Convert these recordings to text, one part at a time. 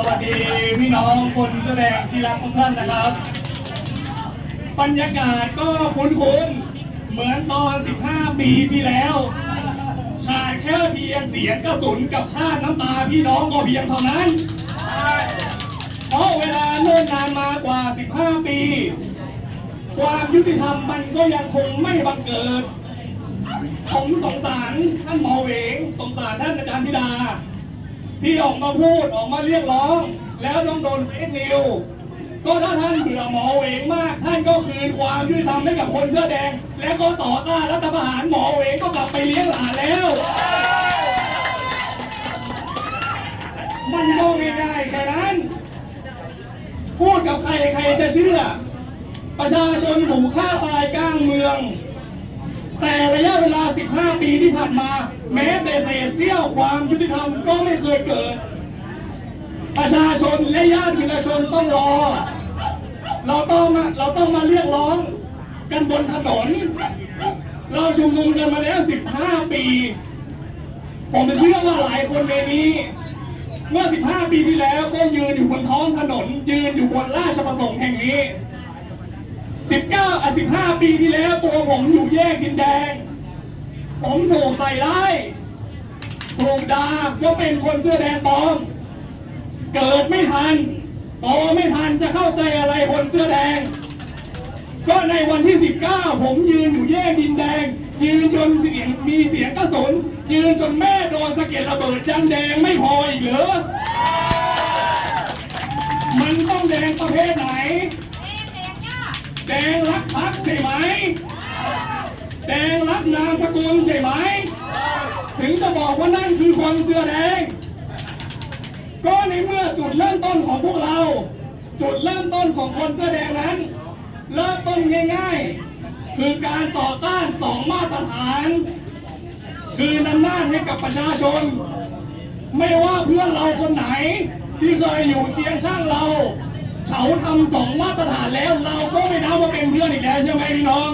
สวัสดีพี่น้องคนแสดงที่รักทุกท่านนะครับ บรรยากาศก็คุ้นๆ เหมือนตอน 15 ปีที่แล้ว ขาดแค่เพียงเสียงกระสุนกับค่าน้ำตาพี่น้องก็เพียงเท่านั้น เพราะเวลาเนิ่นนานมากว่า 15 ปี ความยุติธรรมมันก็ยังคงไม่บังเกิด ผมสงสารท่านหมอเหวงสงสารท่านอาจารย์พิดา ที่ออกมาพูดออกมาเรียกร้อง แล้วต้องโดนเฟซนิวก็ถ้าท่านเบื่อหมอเวงมาก ท่านก็คืนความยุติธรรมให้กับคนเสื้อแดง และก็ต่อต้านรัฐประหารหมอเวงก็กลับไปเลี้ยงหลานแล้ว มันก็ง่ายๆแค่นั้น พูดกับใครใครจะเชื่อ ประชาชนถูกฆ่าตายกลางเมือง แต่ระยะเวลา 15 ปีที่ผ่านมา แม้แต่เศษเสี้ยวความยุติธรรมก็ ไม่เคยเกิด ประชาชนและญาติประชาชนต้องรอ เราต้องมาเราต้องมาเรียกร้องกันบนถนน เราชุมนุมกันมาแล้ว 15 ปี ผมเชื่อว่าหลายคนในนี้ เมื่อ 15 ปีที่แล้วก็ยืนอยู่บนท้องถนน ยืนอยู่บนราชประสงค์แห่งนี้ 19อะ15 ปีที่แล้วตัวผมอยู่แยกดินแดง ผมถูกใส่ร้าย ถูกด่าว่าเป็นคนเสื้อแดงปลอม เกิดไม่ทันโตไม่ทันจะเข้าใจอะไรคนเสื้อแดง ก็ในวันที่ 19 ผมยืนอยู่แยกดินแดง ยืนจนเสียงมีเสียงกระสน ยืนจนแม่โดนสะเก็ดระเบิดยันแดงไม่พออีกเหรอ มันต้องแดงประเภทไหน แดงรักพักใช่ไหม แดงรักนามสกุลใช่ไหม จะบอกว่านั่นคือคนเสื้อแดง ก็ในเมื่อจุดเริ่มต้นของพวกเรา จุดเริ่มต้นของคนเสื้อแดงนั้น เริ่มต้นง่ายๆ คือการต่อต้านสองมาตรฐาน คือนำหน้าจให้กับประชาชน ไม่ว่าเพื่อนเราคนไหน ที่เคยอยู่เคียงข้างเรา เขาทำสองมาตรฐานแล้วเราก็ไม่นับว่าเป็นเพื่อนอีกแล้วใช่ไหมพี่น้อง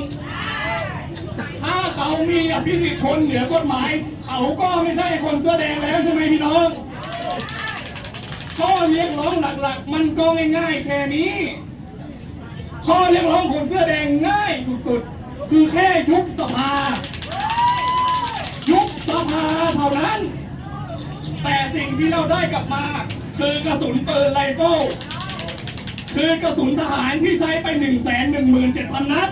ถ้าเขามีอภิสิทธิชนเหนือกฎหมาย เขาก็ไม่ใช่คนเสื้อแดงแล้วใช่ไหมพี่น้องข้อเรียกร้องหลักๆ มันก็ง่ายๆแค่นี้ ข้อเรียกร้องคนเสื้อแดงง่ายสุดๆ คือแค่ยุบสภา ยุบสภาเท่านั้น แต่สิ่งที่เราได้กลับมา คือกระสุนปืนไรเฟิลคือกระสุนทหารที่ใช้ไป 1 1 7 0 0 0 นัด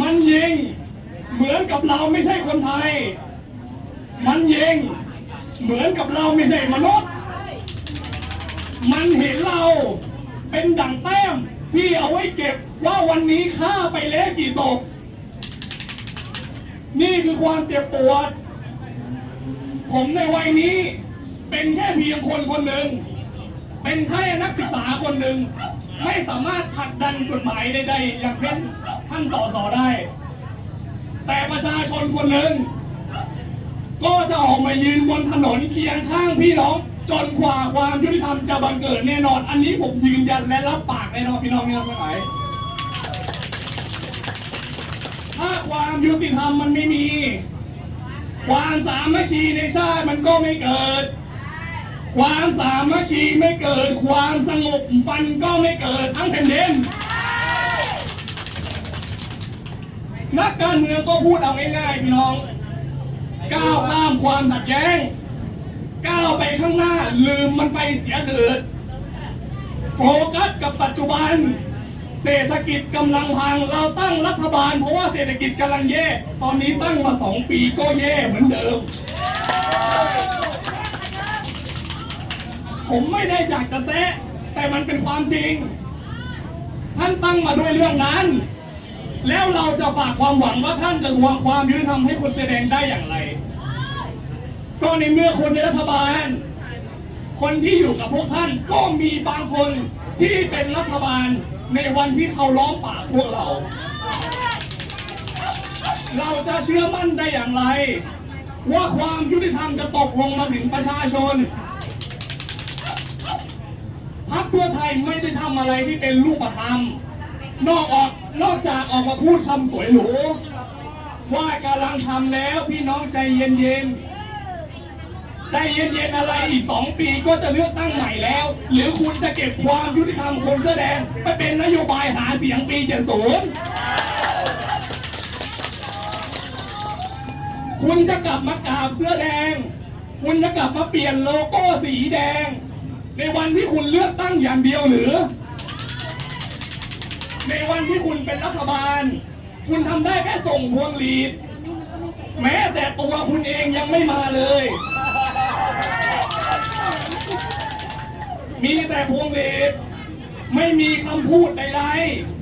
มันยิง เหมือนกับเราไม่ใช่คนไทย มันยิงเหมือนกับเราไม่ใช่มนุษย์ มันเห็นเราเป็นดั่งแต้มที่เอาไว้เก็บว่าวันนี้ฆ่าไปแล้วกี่ศพ นี่คือความเจ็บปวด ผมในวัยนี้เป็นแค่เพียงคนคนหนึ่ง เป็นแค่นักศึกษาคนหนึ่ง ไม่สามารถผลักดันกฎหมายใดๆอย่างเช่นท่านสอสอได้ แต่ประชาชนคนหนึ่ง ก็จะออกมายืนบนถนนเคียงข้างพี่น้อง จนกว่าความยุติธรรมจะบังเกิดแน่นอน อันนี้ผมยืนยันและรับปากแน่นอนพี่น้องนี่ครับไม่ไหวถ้าความยุติธรรมมันไม่มี ความสามัคคีในชาติมันก็ไม่เกิด ความสามัคคีไม่เกิด ความสงบมันก็ไม่เกิดทั้งแผ่นดิน นักการเมืองก็พูดเอาง่ายๆพี่น้อง ก้าวข้ามความขัดแย้ง ก้าวไปข้างหน้าลืมมันไปเสียเถิด โฟกัสกับปัจจุบัน เศรษฐกิจกำลังพังเราตั้งรัฐบาล เพราะว่าเศรษฐกิจกำลังแย่ ตอนนี้ตั้งมาสองปีก็แย่เหมือนเดิม ผมไม่ได้อยากจะแซะแต่มันเป็นความจริง ท่านตั้งมาด้วยเรื่องนั้น แล้วเราจะฝากความหวังว่าท่านจะทวงความยุติธรรมให้คนแสดงได้อย่างไร ก็ในเมื่อคนในรัฐบาล คนที่อยู่กับพวกท่านก็มีบางคนที่เป็นรัฐบาลในวันที่เขาล้อมปากพวกเรา เราจะเชื่อมั่นได้อย่างไร ว่าความยุติธรรมจะตกลงมาถึงประชาชนพักเพื่อไทยไม่ได้ทำอะไรที่เป็นรูปธรรม นอกออก นอกจากออกมาพูดคำสวยหรูว่ากำลังทำแล้วพี่น้องใจเย็นๆ ใจเย็นๆอะไรอีกสองปีก็จะเลือกตั้งใหม่แล้ว หรือคุณจะเก็บความยุติธรรมคนเสื้อแดงไปเป็นนโยบายหาเสียงปี70คุณจะกลับมากราบเสื้อแดง คุณจะกลับมาเปลี่ยนโลโก้สีแดง ในวันที่คุณเลือกตั้งอย่างเดียวหรือ ในวันที่คุณเป็นรัฐบาล คุณทำได้แค่ส่งพวงหลีด แม้แต่ตัวคุณเองยังไม่มาเลย มีแต่พวงหลีด ไม่มีคำพูดใด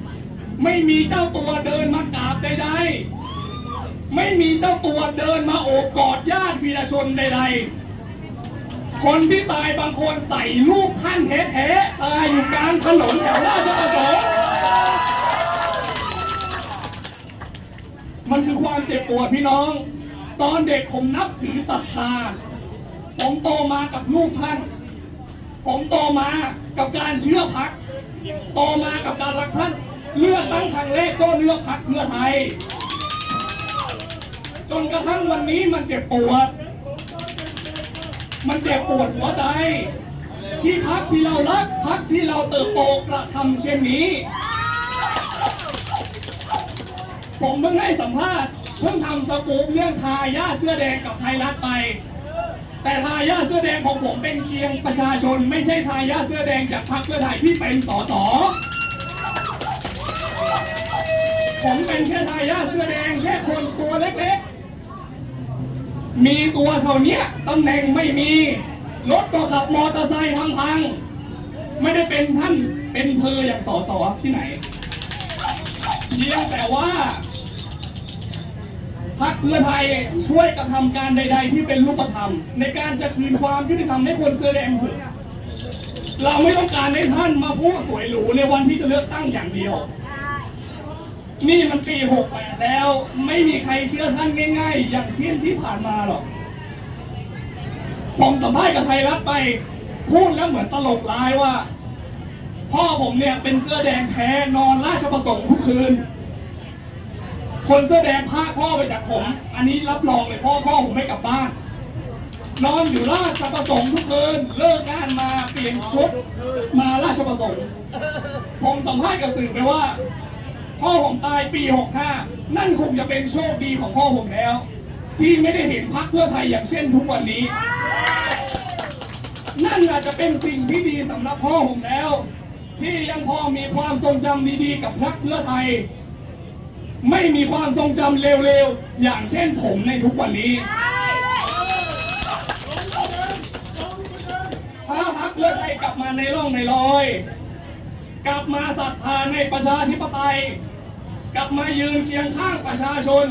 ๆ ไม่มีเจ้าตัวเดินมากราบใดๆ ไม่มีเจ้าตัวเดินมาโอบกอดญาติวีรชนใดๆคนที่ตายบางคนใส่รูปท่านแท้ๆตายอยู่กลางถนนแถวราชประสงค์ มันคือความเจ็บปวดพี่น้อง ตอนเด็กผมนับถือศรัทธา ผมโตมากับลูกท่าน ผมโตมากับการเชื่อพัก โตมากับการรักท่าน เลือกตั้งครั้งแรกก็เลือกพักเพื่อไทย จนกระทั่งวันนี้มันเจ็บปวด มันเจ็บปวดหัวใจ ที่พักที่เรารักพักที่เราเติบโตกระทำเช่นนี้ ผมเพิ่งให้สัมภาษณ์เพิ่งทำสกู๊ปเรื่องทายาทเสื้อแดงกับไทยรัฐไป แต่ทายาทเสื้อแดงของผมเป็นเคียงประชาชน ไม่ใช่ทายาทเสื้อแดงจากพรรคเพื่อไทยที่เป็นสสผมเป็นแค่ทายาทเสื้อแดงแค่คนตัวเล็กๆ มีตัวเท่านี้ตำแหน่งไม่มี รถก็ขับมอเตอร์ไซค์พังๆ ไม่ได้เป็นท่านเป็นเธออย่างสสที่ไหนเพียงแต่ว่า พรรคเพื่อไทยช่วยกระทำการใด ๆ ที่เป็นรูปธรรม ในการจะคืนความยุติธรรมให้คนเสื้อแดงเถอะเราไม่ต้องการให้ท่านมาพูดสวยหรูในวันที่จะเลือกตั้งอย่างเดียว นี่มันปี68แล้ว ไม่มีใครเชื่อท่านง่าย ๆ อย่างเที่ยนที่ผ่านมาหรอกผมสัมภาษณ์กับไทยรัฐไปพูดแล้วเหมือนตลกร้ายว่า พ่อผมเนี่ยเป็นเสื้อแดงแท้นอนราชประสงค์ทุกคืน คนเสื้อแดงพาพ่อไปจากผม อันนี้รับรองเลยพ่อพ่อผมไม่กลับบ้าน นอนอยู่ราชประสงค์ทุกคืนเลิกงานมาเปลี่ยนชุดมาราชประสงค์ ผมสัมภาษณ์กับสื่อไปว่า พ่อผมตายปี65นั่นคงจะเป็นโชคดีของพ่อผมแล้ว ที่ไม่ได้เห็นพรรคเพื่อไทยอย่างเช่นทุกวันนี้ นั่นอาจจะเป็นสิ่งที่ดีสำหรับพ่อผมแล้ว ที่ยังพอมีความทรงจำดีๆกับพรรคเพื่อไทย ไม่มีความทรงจำเร็วๆ อย่างเช่นผมในทุกวันนี้ ถ้าพรรคเพื่อไทยกลับมาในร่องในรอย กลับมาศรัทธาในประชาธิปไตย กลับมายืนเคียงข้างประชาชน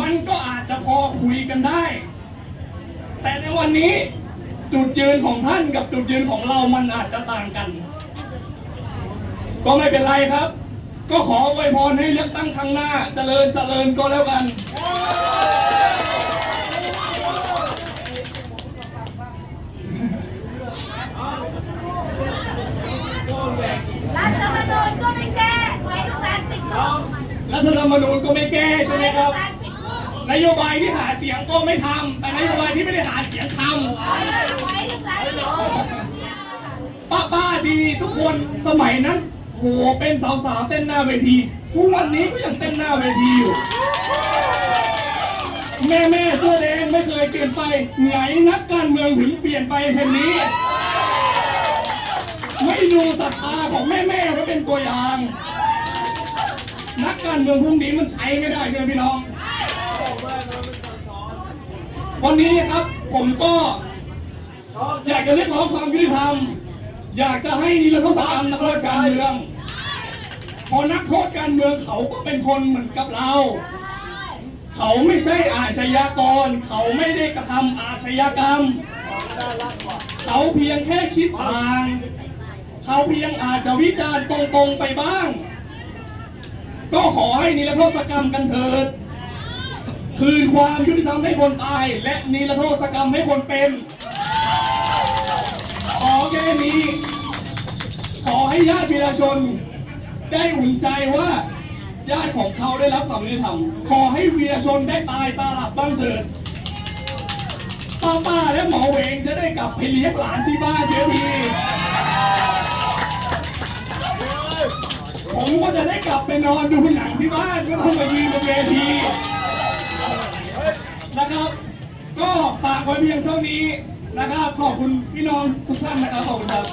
มันก็อาจจะพอคุยกันได้ แต่ในวันนี้จุดยืนของท่านกับจุดยืนของเรามันอาจจะต่างกัน ก็ไม่เป็นไรครับ ก็ขออวยพรให้เลือกตั้งครั้งหน้า เจริญเจริญก็แล้วกัน รัฐธรรมนูญก็ไม่แก้ไว้ทุกร้านติดคุกรัฐธรรมนูญก็ไม่แก้ใช่ไหมครับร้านติดคุกนโยบายที่หาเสียงก็ไม่ทำแต่นโยบายที่ไม่ได้หาเสียงทไว้ทุกร้านติดคุกำป้าป้าๆดีๆทุกคนสมัยนั้น โหเป็นสาวๆเต้นหน้าเวที ทุกวันนี้ก็ยังเต้นหน้าเวทีอยู่ แม่แม่เสื้อแดงไม่เคยเปลี่ยนไปไงนักการเมืองถึงเปลี่ยนไปเช่นนี้ ไม่ดูศรัทธาของแม่แม่ๆไว้เป็นตัวอย่าง นักการเมืองพวกนี้มันใช้ไม่ได้ใช่ไหมพี่น้อง วันนี้ครับผมก็อยากจะเรียกร้องความยุติธรรม อยากจะให้นิรโทษกรรมนักโทษการเมืองพอนักโทษการเมืองเขาก็เป็นคนเหมือนกับเรา เขาไม่ใช่อาชญากร เขาไม่ได้กระทำอาชญากรรม เขาเพียงแค่คิดต่าง เขาเพียงอาจจะวิจารณ์ตรงๆไปบ้าง ก็ขอให้นิรโทษกรรมกันเถิด คืนความยุติธรรมให้คนตาย และนิรโทษกรรมให้คนเป็น อแค่นี้ ขอให้ญาติปรชาชน ได้อุ่นใจว่าญาติของเขาได้รับความยุติธรรมขอให้วีรชนได้ตายตาหลับบ้างเถิดป้าป้าและหมอเวงจะได้กลับไปเลี้ยงหลานที่บ้านเสียทีผมก็จะได้กลับไปนอนดูหนังที่บ้านไม่ต้องมายืนบนเวทีนะครับ ก็ฝากไว้เพียงเท่านี้ นะครับขอบคุณพี่น้องทุกท่านนะครับขอบคุณครับ